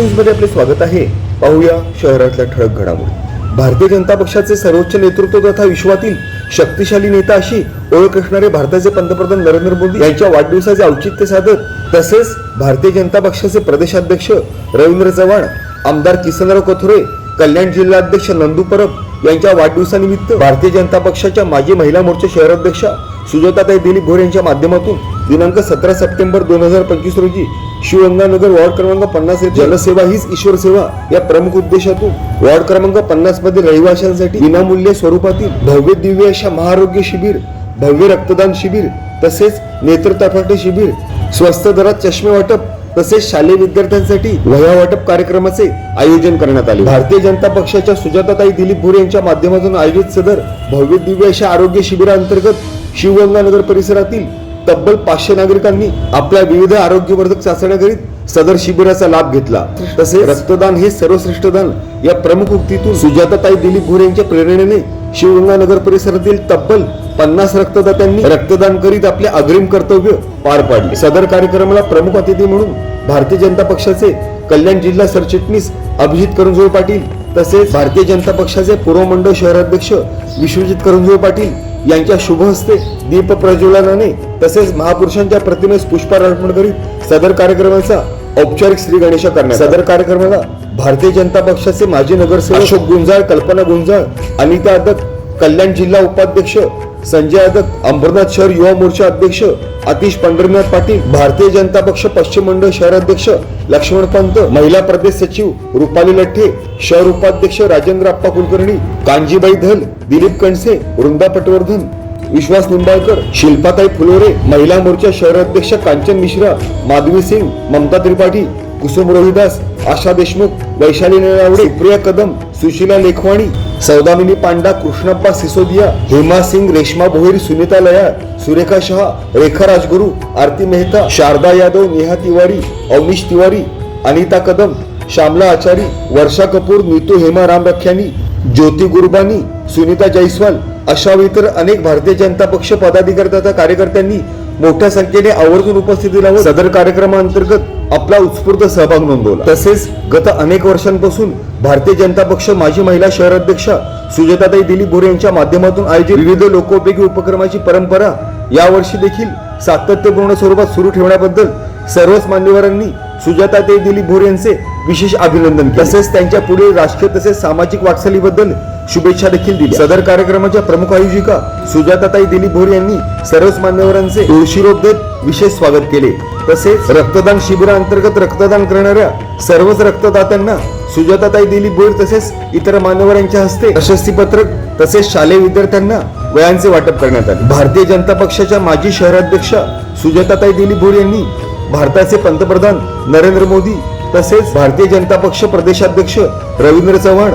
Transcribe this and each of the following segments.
न्यूजमध्ये आपले स्वागत आहे. पाहूया शहरातल्या ठळक घडामोडी. भारतीय जनता पक्षाचे सर्वोच्च नेतृत्व तथा विश्वातील शक्तिशाली नेता अशी ओळख असणारे भारताचे पंतप्रधान नरेंद्र मोदी यांच्या वाढदिवसाचे औचित्य साधत तसेच भारतीय जनता पक्षाचे प्रदेशाध्यक्ष रवींद्र चव्हाण आमदार किसनराव कथोरे कल्याण जिल्हाध्यक्ष नंदू परब यांच्या वाढदिवसानिमित्त भारतीय जनता पक्षाच्या माजी महिला मोर्चा शहराध्यक्षा सुजाताताई दिलीप भोर यांच्या माध्यमातून दिनांक सतरा सप्टेंबर दोन हजार पंचवीस रोजी शिवगंगानगर वॉर्ड क्रमांक पन्नास येथे जनसेवा हीच ईश्वर सेवा या प्रमुख उद्देशातून वॉर्ड क्रमांक पन्नासमध्ये रहिवाशांसाठी विनामूल्य स्वरूपातील भव्य दिव्य अशा महारोग्य शिबिर भव्य रक्तदान शिबिर तसेच नेत्र तपासणी शिबिर स्वस्त दरात चष्मे वाटप तसेच शालेय विद्यार्थ्यांसाठी वह्या वाटप कार्यक्रमाचे आयोजन करण्यात आले. भारतीय जनता पक्षाच्या सुजाताताई दिलीप भोरे यांच्या माध्यमातून आयोजित सदर भव्य दिव्य अशा आरोग्य शिबिरांतर्गत शिवगंगानगर परिसरातील तब्बल पाचशे नागरिकांनी आपल्या विविध आरोग्यवर्धक चाचण्या करीत सदर शिबिराचा लाभ घेतला. तसेच रक्तदान हे सर्वश्रेष्ठ दान या प्रमुख उक्तीतून सुजाताताई दिलीप भोरे यांच्या प्रेरणेने शिवगंगानगर परिसरातील तब्बल पन्नास रक्तदात्यांनी रक्तदान करीत आपले अग्रिम कर्तव्य पार पाडले. सदर कार्यक्रमाला प्रमुख अतिथी म्हणून भारतीय जनता पक्षाचे कल्याण जिल्हा सरचिटणीस अभिजित करंजोळ पाटील तसेच भारतीय जनता पक्षाचे पूर्व मंडळ शहराध्यक्ष विश्वजित करंजोळ पाटील यांच्या शुभ हस्ते दीप प्रज्वलनाने तसेच महापुरुषांच्या प्रतिमेस पुष्पहार अर्पण करीत सदर कार्यक्रमाचा औपचारिक श्री गणेश करण्यात सदर कार्यक्रमाला भारतीय जनता पक्षाचे माजी नगरसेवक अशोक गुंजाळ कल्पना गुंजाळ अनिता अदक कल्याण जिल्हा उपाध्यक्ष संजय अदक अंबरनाथ शहर युवा मोर्चा अध्यक्ष आतिश पंढरीनाथ पाटील भारतीय जनता पक्ष पश्चिम मंडळ शहराध्यक्ष लक्ष्मण पंत महिला प्रदेश सचिव रुपाली लठ्ठे शहर उपाध्यक्ष राजेंद्र अप्पा कुलकर्णी कांजीबाई धल दिलीप कणसे वृंदा पटवर्धन विश्वास निंबाळकर शिल्पाताई फुलोरे महिला मोर्चा शहराध्यक्ष कांचन मिश्रा माधवी सिंग ममता त्रिपाठी कुसुम रोहिदास आशा देशमुख वैशाली नळावडे प्रिया कदम सुशीला लेखवाणी सौदामिनी पांडा कृष्णप्पा सिसोदिया हेमा सिंग रेश्मा भोईर सुनीता लया सुरेखा शहा रेखा राजगुरू आरती मेहता शारदा यादव नेहा तिवारी अवनीश तिवारी अनिता कदम श्यामला आचारी वर्षा कपूर नीतू हेमा राम रख्यानी ज्योती गुरबानी सुनीता जयस्वाल अशा इतर अनेक भारतीय जनता पक्ष पदाधिकारी तथा कार्यकर्त्यांनी मोठ्या संख्येने आवर्जून उपस्थिती लावून सदर कार्यक्रमांतर्गत आपला उत्स्फूर्त सहभाग नोंदवला. तसेच गत अनेक वर्षांपासून भारतीय जनता पक्ष माजी महिला शहराध्यक्षा सुजाताताई दिलीप भोरे यांच्या माध्यमातून आयोजित विविध लोकोपयोगी उपक्रमाची परंपरा यावर्षी देखील सातत्यपूर्ण स्वरूपात सुरू ठेवण्याबद्दल सर्वच मान्यवरांनी सुजाताताई दिलीप भोरे यांचे विशेष अभिनंदन. तसेच त्यांच्या पुढील राजकीय तसेच सामाजिक वाटचालीबद्दल शुभेच्छा देखील दिल्या. सदर कार्यक्रमाच्या प्रमुख आयोजिका सुजाताताई दिलीप भोरे यांनी सर्वच मान्यवरांचे तुळशीरोप देत विशेष स्वागत केले. तसेच रक्तदान शिबिरांतर्गत रक्तदान करणाऱ्या सर्वच रक्तदात्यांना सुजाताताई दिलीप भोईर तसेच इतर मान्यवरांच्या हस्ते प्रशस्ती पत्रक तसेच शालेय विद्यार्थ्यांना वयांचे वाटप करण्यात आले. भारतीय जनता पक्षाच्या माजी शहराध्यक्षा सुजाताताई दिलीप भोईर यांनी भारताचे पंतप्रधान नरेंद्र मोदी तसेच भारतीय जनता पक्ष प्रदेशाध्यक्ष रवींद्र चव्हाण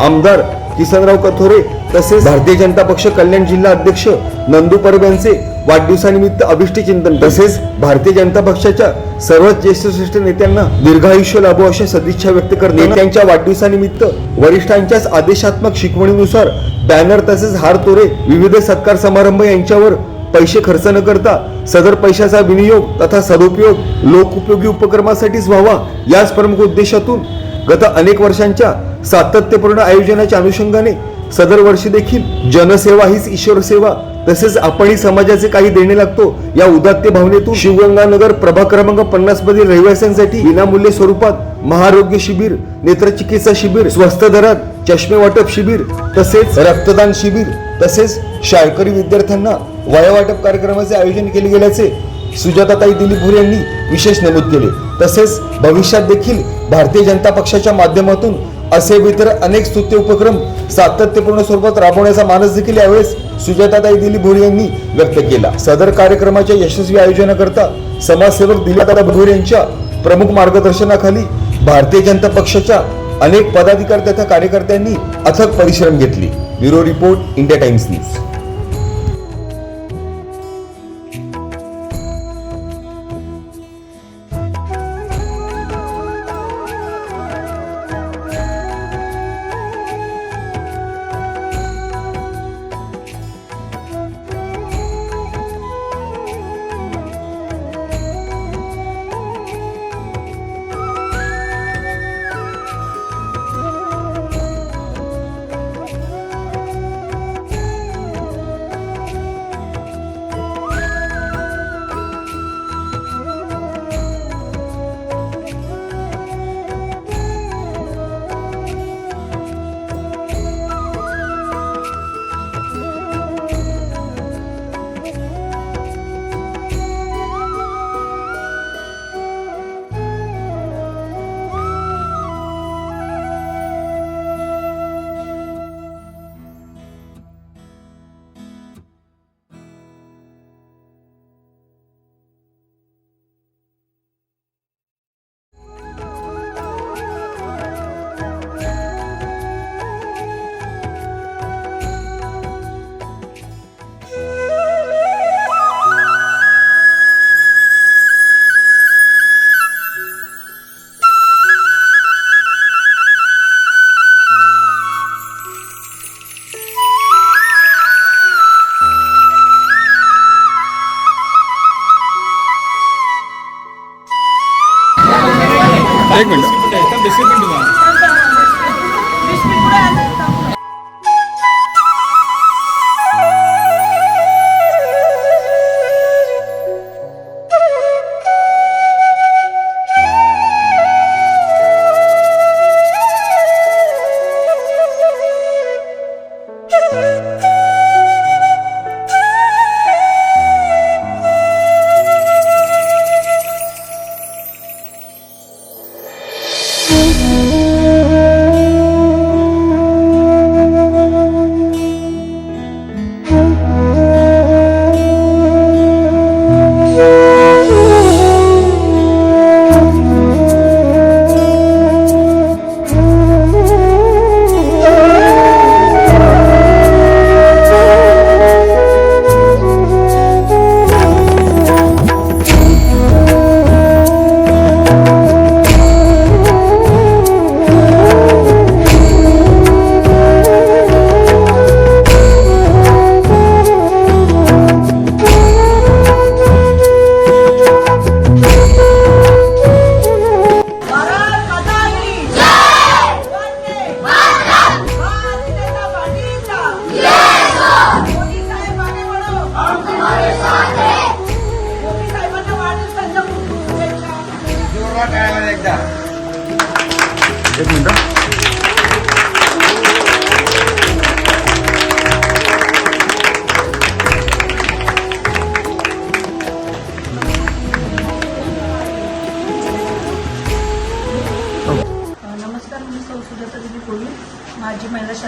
आमदार किसनराव कथोरे तसेच भारतीय जनता पक्ष कल्याण जिल्हा अध्यक्ष नंदू परब यांचे वाढदिवसानिमित्त अभिष्टी चिंतन तसेच भारतीय जनता पक्षाच्या सर्वच ज्येष्ठ श्रेष्ठ नेत्यांना दीर्घायुष्य लाभो अशा सदिच्छा व्यक्त करणे नेत्यांच्या वाढदिवसानिमित्त वरिष्ठांच्याच आदेशात्मक शिकवणीनुसार बॅनर तसेच हार तोरे विविध सत्कार समारंभ यांच्यावर पैसे खर्च न करता सदर पैशाचा विनियोग तथा सदुपयोग लोकउपयोगी उपक्रमासाठीच व्हावा याच प्रमुख उद्देशातून गत अनेक वर्षांच्या सातत्यपूर्ण आयोजनाच्या अनुषंगाने सदर वर्षी देखील जनसेवा हीच ईश्वर सेवा तसेच आपणही समाजाचे काही देणे लागतो. या उदात्त भावनेतून शिवगंगानगर प्रभाग क्रमांक पन्नास मधील रहिवाशांसाठी विनामूल्य स्वरूपात महाआरोग्य शिबिर नेत्रचिकित्सा शिबिर स्वस्त दरात चष्मे वाटप शिबिर तसेच रक्तदान शिबिर तसेच शाळकरी विद्यार्थ्यांना वया वाटप कार्यक्रमाचे आयोजन केले गेल्याचे सुजाताताई दिलीप यांनी विशेष नमूद केले. तसेच भविष्यात देखील भारतीय जनता पक्षाच्या माध्यमातून असे इतर अनेक स्तुत्य उपक्रम सातत्यपूर्ण स्वरूपात राबवण्याचा मानस देखील यावेळेस सुजाताताई दिलीप भोरे यांनी व्यक्त केला. सदर कार्यक्रमाच्या यशस्वी आयोजनाकरता समाजसेवक दिलीपदादा भोरे यांच्या प्रमुख मार्गदर्शनाखाली भारतीय जनता पक्षाच्या अनेक पदाधिकारी तथा कार्यकर्त्यांनी अथक परिश्रम घेतले. Bureau report India Times news.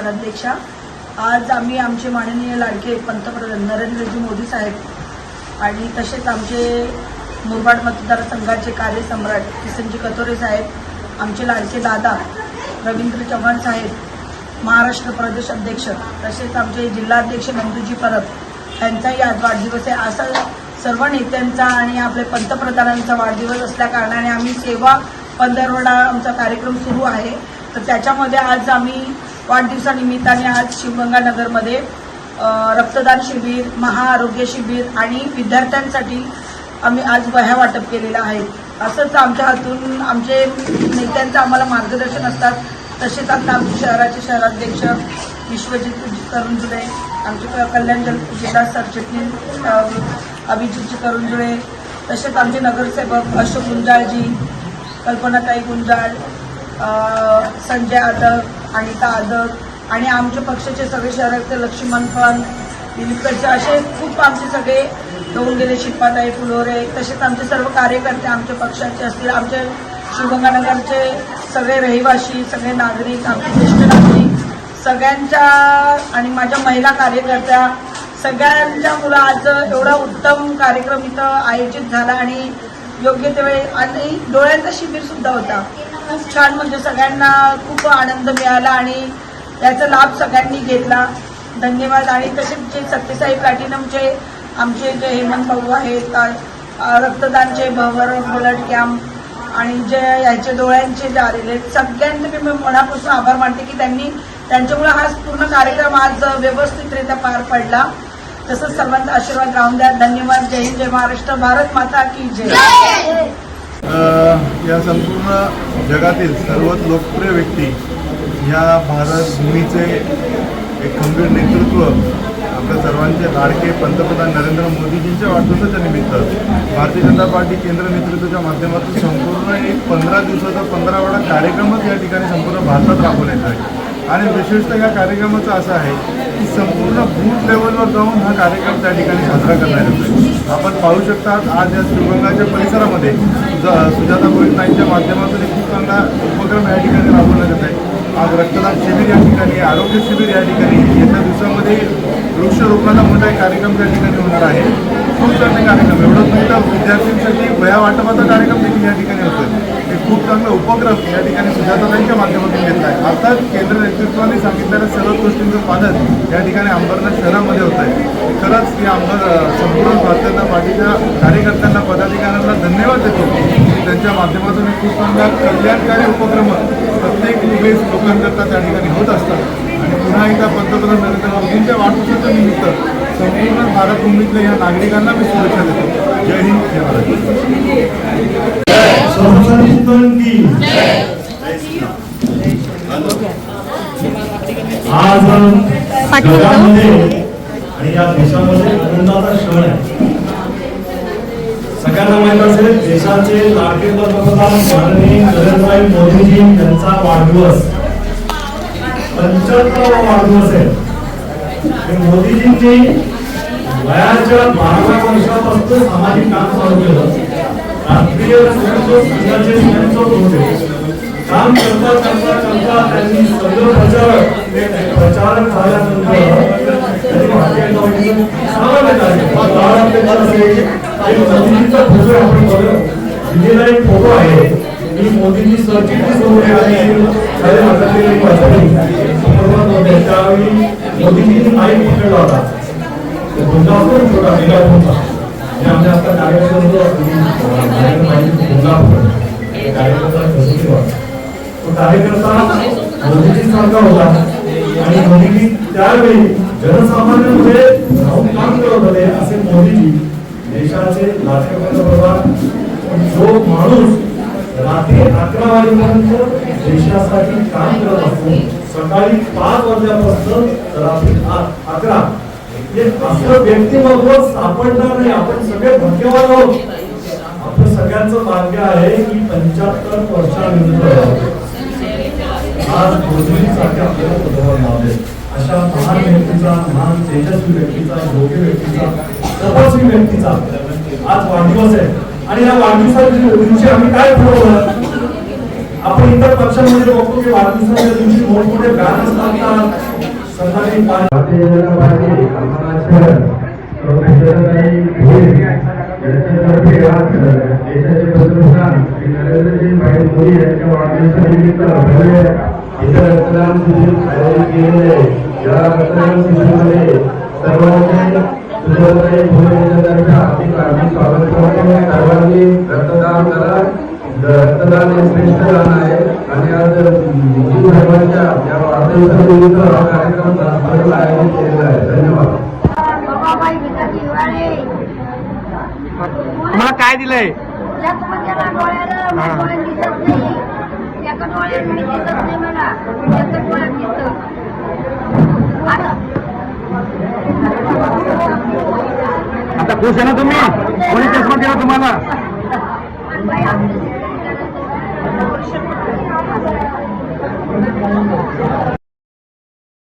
माजी आज आम्ही आमचे माननीय लाडके पंतप्रधान नरेंद्रजी मोदी साहेब आणि तसेच आमचे मुरबाड मतदारसंघाचे कार्यसम्राट किसनजी कतोरे साहेब आमचे लाडके दादा रवींद्र चव्हाण साहेब महाराष्ट्र प्रदेश अध्यक्ष तसेच आमचे जिल्हाध्यक्ष नंदूजी परब यांचाही आज वाढदिवस आहे. असा सर्व नेत्यांचा आणि आपले पंतप्रधानांचा वाढदिवस असल्या कारणाने आम्ही सेवा पंधरवडा आमचा कार्यक्रम सुरू आहे. तर त्याच्यामध्ये आज आम्ही वाढदिवसानिमित्ताने आज शिवगंगानगरमध्ये रक्तदान शिबिर महाआरोग्य शिबिर आणि विद्यार्थ्यांसाठी आम्ही आज वह्या वाटप केलेलं आहे असंच आमच्या हातून आमचे नेत्यांचं आम्हाला मार्गदर्शन असतात. तसेच आता आमचे शहराचे शहराध्यक्ष विश्वजित करुंजुळे आमचे कल्याण जल जिल्हा सरचिटणीस अ, अभिजितजी करुंजुळे तसेच आमचे नगरसेवक अशोक गुंजाळजी कल्पनाताई गुंजाळ संजय आदक अनिता आदक आणि आमच्या पक्षाचे सगळे शहरातले लक्ष्मण पण दिलीपकडचे असे खूप आमचे सगळे येऊन गेले शिल्पाताई फुलोरे तसेच आमचे सर्व कार्यकर्ते आमच्या पक्षाचे असतील आमचे शिवगंगानगरचे सगळे रहिवासी सगळे नागरिक आमचे ज्येष्ठ नागरिक सगळ्यांच्या आणि माझ्या महिला कार्यकर्त्या सगळ्यांच्या मुलं आज एवढा उत्तम कार्यक्रम इथं आयोजित झाला आणि योग्य ते वेळी आणि डोळ्यांचा शिबिर सुद्धा होता. खूप छान म्हणजे सगळ्यांना खूप आनंद मिळाला आणि याचा लाभ सगळ्यांनी घेतला. धन्यवाद. आणि तसेच जे सत्यसाई प्लॅटिनमचे आमचे जे हेमंत भाऊ आहेत रक्तदानचे भवर ब्लड कॅम्प आणि जे याचे डोळ्यांचे जे आलेले आहेत सगळ्यांचे मी मनापासून आभार मानते की त्यांनी त्यांच्यामुळे हा पूर्ण कार्यक्रम आज व्यवस्थितरित्या पार पडला. तसंच सर्वांचा आशीर्वाद राहून द्या. धन्यवाद. जय हिंद. जय महाराष्ट्र. भारत माता की जय. या संपूर्ण जगातील सर्वात लोकप्रिय व्यक्ती या भारत भूमीचे एक खंबीर नेतृत्व आपल्या सर्वांचे लाडके पंतप्रधान नरेंद्र मोदीजींच्या वाढदिवसाच्या निमित्त भारतीय जनता पार्टी केंद्र नेतृत्वाच्या माध्यमातून संपूर्ण एक पंधरा दिवसाचा पंधरावडा कार्यक्रमच या ठिकाणी संपूर्ण भारतात राबवण्यात आहे. आणि विशेषतः या कार्यक्रमाचं असं आहे की संपूर्ण बूथ लेवलवर जाऊन हा कार्यक्रम त्या ठिकाणी साजरा करण्यात येतो आपण पाहू शकता आज या श्रीगंगाच्या परिसरामध्ये ज- सुजाता गोविंदाईंच्या माध्यमातून एक खूप चांगला उपक्रम या ठिकाणी राबवला जात आहे. आज रक्तदान शिबिर या ठिकाणी आरोग्य शिबिर या ठिकाणी येत्या दिवसामध्ये वृक्षरोपणाचा मोठा एक कार्यक्रम त्या ठिकाणी होणार आहे. खूप चांगले कार्यक्रम एवढंच नाही तर विद्यार्थ्यांसाठी वया वाटपाचा कार्यक्रम देखील या ठिकाणी होतो खूप चांगला उपक्रम या ठिकाणी सुजाताताईंच्या माध्यमातून घेतला आहे. अर्थात केंद्र नेतृत्वाने सांगितलेल्या सर्व गोष्टींचं पालन या ठिकाणी अंबरनाथ शहरामध्ये होत आहे. खरंच या अंबर संपूर्ण भारतीय जनता पार्टीच्या कार्यकर्त्यांना पदाधिकाऱ्यांना धन्यवाद देतो. की त्यांच्या माध्यमातून एक खूप चांगला कल्याणकारी उपक्रम प्रत्येक वेळेस लोकांकरता त्या ठिकाणी होत असतात. आणि पुन्हा एकदा पंतप्रधान नरेंद्र मोदींच्या वाढदिवसाच्या निमित्त संपूर्ण भारतभूमीतल्या या नागरिकांना मी शुभेच्छा देतो. आज जगामध्ये आणि या देशामध्ये आनंदाचा क्षण आहे. सगळ्यांना माहीत असेल देशाचे लाडके पंतप्रधान माननीय नरेंद्रभाई मोदीजी यांचा वाढदिवस पंच्याहत्तरावा वाढदिवस आहे. आणि मोदीजींनी वयाच्या बाराव्या वर्षापासून सामाजिक काम चालू केलं. राष्ट्रीय स्वयंसेवक संघाचे स्वयंसेवक होते? काम करता करता करता त्यांनी सगळं प्रचारक प्रचारक झाल्यानंतर त्यांनी भारतीय सामान्य कार्य काही मोदींचा फोटो आपण बघ दिलेला एक फोटो आहे. मी मोदींची सरचिटणीस होते आणि त्यावेळी मोदींनी माईक पकडला होता. तो छोटा मेगा फोनचा आमच्या आता कार्यक्रम जो मुलगा कार्यक्रमाचा प्रसिद्धी तो कार्यकर्ता मोदीजीसारखा होता आणि मोदीजी त्यावेळी जनसामान्यांमध्ये राहून काम करत होते असे मोदीजी देशाचे लाडके पंतप्रधान जो माणूस रात्री अकरा वाजेपर्यंत देशासाठी काम करत असतो सकाळी पाच वाजल्यापासून रात्री अकरा व्यक्तिमत्व सापडणार नाही. आपण सगळे भाग्यवान आहोत. आपलं सगळ्यांचं भाग्य आहे की पंच्याहत्तर वर्षानंतर आज मोदींसाठी आपल्याला पदभार लावले अशा महान व्यक्तीचा महान तेजस्वी व्यक्तीचा योग्य व्यक्तीचा तपस्वी व्यक्तीचा आज वाढदिवस आहे. आणि या वाढदिवसाच्या दिवशी आम्ही काय ठरवलं आपण इतर पक्षांमध्ये बघतो की वाढदिवसाच्या दिवशी मोठमोठे बॅनर्स लागतात भारतीय जनता पार्टी शहर भोईर यांच्यातर्फे आज देशाचे पंतप्रधान श्री नरेंद्रजी भाई मोदी यांच्या वाढदिवसानिमित्त भव्य रक्तदान शिबिर आयोजित केलेले आहे. या रक्तदान सर्वांचे सुजाताई भोईर यांच्यातर्फे हार्दिक हार्दिक स्वागत करतो सर्वांनी रक्तदान करा रक्तदान हे श्रेष्ठ दान आहे. आणि आज या वाढदिवसानिमित्त हा कार्यक्रम आयोजित केलेला आहे. धन्यवाद. तुम्हाला काय दिलंय? आता खुश आहे ना तुम्ही? कोणी चष्मा दिला तुम्हाला? Thank you.